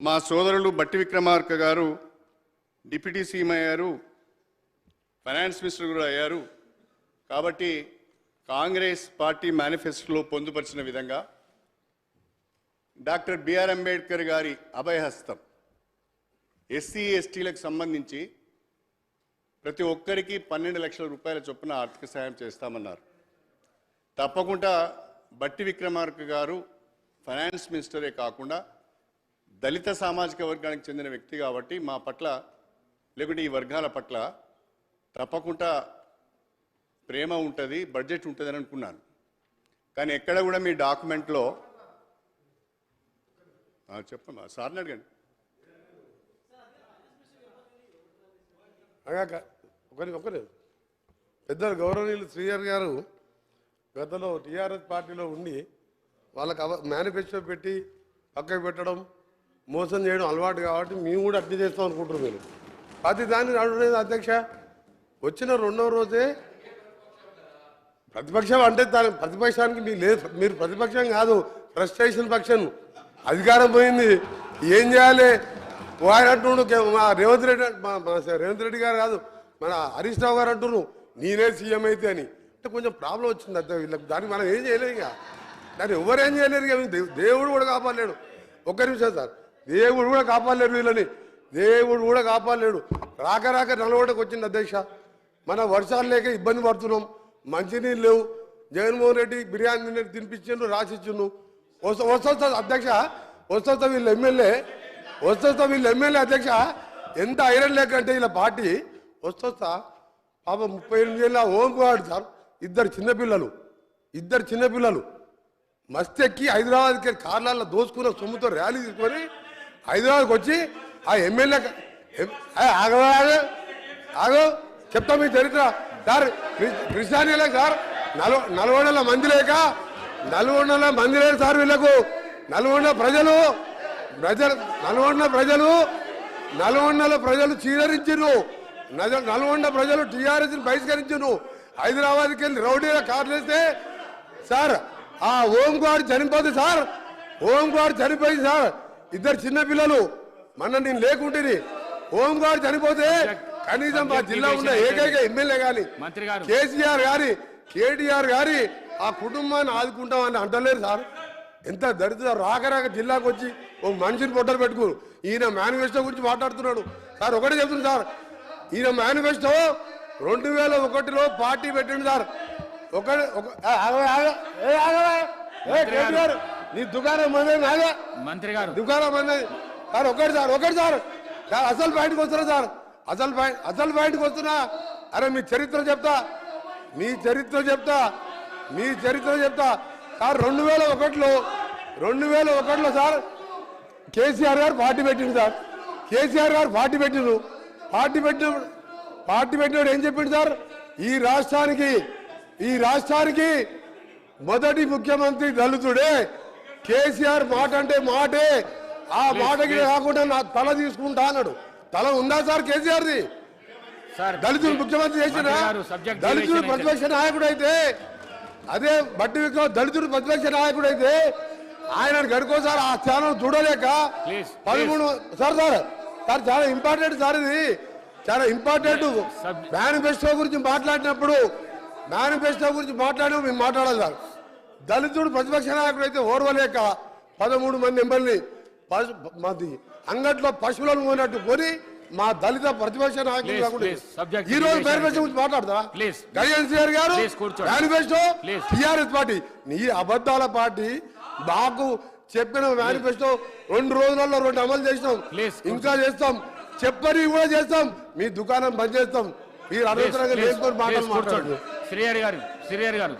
మా సోదరులు బట్టి విక్రమార్క గారు డిప్యూటీ సీఎం అయ్యారు ఫైనాన్స్ మినిస్టర్ కూడా అయ్యారు. కాబట్టి కాంగ్రెస్ పార్టీ మేనిఫెస్టోలో పొందుపరిచిన విధంగా డాక్టర్ బిఆర్ అంబేద్కర్ గారి అభయహస్తం ఎస్సీ ఎస్టీలకు సంబంధించి ప్రతి ఒక్కరికి పన్నెండు లక్షల రూపాయల చొప్పున ఆర్థిక సాయం చేస్తామన్నారు. తప్పకుండా బట్టి విక్రమార్క గారు ఫైనాన్స్ మినిస్టరే కాకుండా దళిత సామాజిక వర్గానికి చెందిన వ్యక్తి కాబట్టి మా పట్ల లేకుంటే ఈ వర్గాల పట్ల తప్పకుండా ప్రేమ ఉంటుంది బడ్జెట్ ఉంటుందని అనుకున్నాను. కానీ ఎక్కడ కూడా మీ డాక్యుమెంట్లో ఆ, చెప్పమ్మా సార్ని అడగండి. ఒకరి ఒకరు. పెద్దలు గౌరవనీయులు శ్రీహర్ గారు గతంలో టీఆర్ఎస్ పార్టీలో ఉండి వాళ్ళకి అవ మేనిఫెస్టో పెట్టి పక్కకు పెట్టడం మోసం చేయడం అలవాటు కాబట్టి మేము కూడా అట్లా చేస్తాం అనుకుంటారు మీరు. ప్రతి దాన్ని అడగలేదు అధ్యక్ష. వచ్చిన రెండవ రోజే ప్రతిపక్షం అంటే దాని ప్రతిపక్షానికి మీరు లేదు. మీరు ప్రతిపక్షం కాదు ఫ్రస్ట్రేషన్ పక్షం. అధికారం పోయింది. ఏం చేయాలి? ఓ ఆయన అంటుండు మా రేవంత్ రెడ్డి మా మా రేవంత్ రెడ్డి గారు కాదు మన హరీష్ రావు గారు అంటున్నారు నేనే సీఎం అయితే అని. అంటే కొంచెం ప్రాబ్లం వచ్చింది అంతే వీళ్ళకి దానికి మనం ఏం చేయలేదు ఇక. దాన్ని ఎవరేం ఏం చేయలేరు ఇక దేవుడు కూడా కాపాడలేడు. ఒక్క నిమిషం సార్. దేవుడు కూడా కాపాడలేడు వీళ్ళని. దేవుడు కూడా కాపాడలేడు. రాక రాక నలవటకు వచ్చింది అధ్యక్ష. మన వర్షాలు లేక ఇబ్బంది పడుతున్నాం. మంచినీళ్ళు లేవు. జగన్మోహన్ రెడ్డి బిర్యానీ తినిపించిండు రాసిచ్చిండు. వస్తా అధ్యక్ష వస్తా వీళ్ళు ఎమ్మెల్యే వస్తా వీళ్ళు ఎమ్మెల్యే అధ్యక్ష ఎంత ఐరన్ లేకంటే అంటే వీళ్ళ పార్టీ వస్తా పాప ముప్పై ఎనిమిది ఏళ్ళ ఓంకువాడు సార్ ఇద్దరు చిన్నపిల్లలు ఇద్దరు చిన్నపిల్లలు మస్తు ఎక్కి హైదరాబాద్కి కార్లలో దోసుకున్న సొమ్ముతో ర్యాలీ తీసుకొని హైదరాబాద్కి వచ్చి ఆ ఎమ్మెల్యే ఆగో ఆగో చెప్తా మీ చరిత్ర. సార్ కృ- కృష్ణానీలే సార్. నలు నల్గొండల మంది లేక నల్గొండల మంది లేదు సార్ వీళ్ళకు. నల్గొండ ప్రజలు ప్రజలు నల్గొండ ప్రజలు నల్గొండల ప్రజలు చీదరించు నల్గొండ ప్రజలు టీఆర్ఎస్ని బహిష్కరించును హైదరాబాద్కి వెళ్ళి రౌడీల కార్లు సార్ ఆ ఓంకాడు చనిపోతుంది సార్ ఓంకాడు చనిపోయింది సార్. ఇద్దరు చిన్న పిల్లలు. మన నేను లేకుంటేని. ఓంకాడు చనిపోతే కనీసం మా జిల్లా ఉన్న ఏకైక ఎమ్మెల్యే గాని. కేసీఆర్ గారి కేటీఆర్ గారి ఆ కుటుంబాన్ని ఆదుకుంటామని అంటలేరు సార్. ఎంత దరిద్ర రాక రాక జిల్లాకు వచ్చి ఓ మనిషిని పొట్టలు పెట్టుకు ఈయన మేనిఫెస్టో గురించి మాట్లాడుతున్నాడు. సార్ ఒకటే చెప్తుంది సార్. ఈయన మేనిఫెస్టో రెండు వేల ఒకటిలో పార్టీ పెట్టిండు సార్. ఒక ఒక- నీ దుకాణం మందే నాదే. మంత్రి గారు. దుకాణం మందే. సార్ ఒకటి సార్ ఒకటి సార్. సార్ అసలు పాయింట్కి వస్తున్నా సార్. అసలు పాయింట్ అసలు పాయింట్కి వస్తున్నా. అరే మీ చరిత్ర చెప్తా. మీ చరిత్ర చెప్తా. మీ చరిత్ర చెప్తా. సార్ రెండు వేల ఒకటిలో రెండు వేల ఒకటిలో సార్ కేసీఆర్ గారు పార్టీ పెట్టిండు సార్. కేసీఆర్ గారు పార్టీ పెట్టిండు. పార్టీ పెట్టిన పార్టీ పెట్టినప్పుడు ఏం చెప్పిండు సార్? ఈ రాష్ట్రానికి ఈ రాష్ట్రానికి మొదటి ముఖ్యమంత్రి దళితుడే కేసీఆర్ మాట అంటే మాటే. ఆ మాటకి కాకుండా నా తల తీసుకుంటా అన్నాడు. తల ఉందా సార్ కేసీఆర్ది? సార్ దళితులు ముఖ్యమంత్రి చేసిన అయితే- ప్రతిపక్ష నాయకుడు అయితే అదే బట్టి విక్రమ్ దళితుడు ప్రతిపక్ష నాయకుడు అయితే ఆయన గడుకోసారి ఆ ఛానల్ చూడలేక పదమూడు సార్ సార్ సార్ చాలా ఇంపార్టెంట్ సార్ ఇది. చాలా ఇంపార్టెంట్ మేనిఫెస్టో గురించి మాట్లాడినప్పుడు మేనిఫెస్టో గురించి మాట్లాడినప్పుడు మేము మాట్లాడాలి సార్. దళితుడు ప్రతిపక్ష నాయకుడు అయితే ఓర్వలేక పదమూడు మంది ఎమ్మెల్యే మాది అంగట్లో పశువులను పోయినట్టు కొని మా దళిత ప్రతిపక్ష నాయకులు subject ఈ రోజు మేనిఫెస్టో గురించి మాట్లాడదా సిఆర్ గారు. మేనిఫెస్టో. TRS party. నీ అబద్ధాల పార్టీ మాకు చెప్పిన మేనిఫెస్టో రెండు రోజులలో రెండు అమలు చేసినాం. ఇంకా చేస్తాం. చెప్పని కూడా చేస్తాం. మీ దుకాణం బంద్ చేస్తాం. మీరు అనవసరంగా లేకపోతే మాటలు ప్లీజ్ కూర్చోండి. మాట్లాడండి శ్రీహరి గారు శ్రీహరి గారు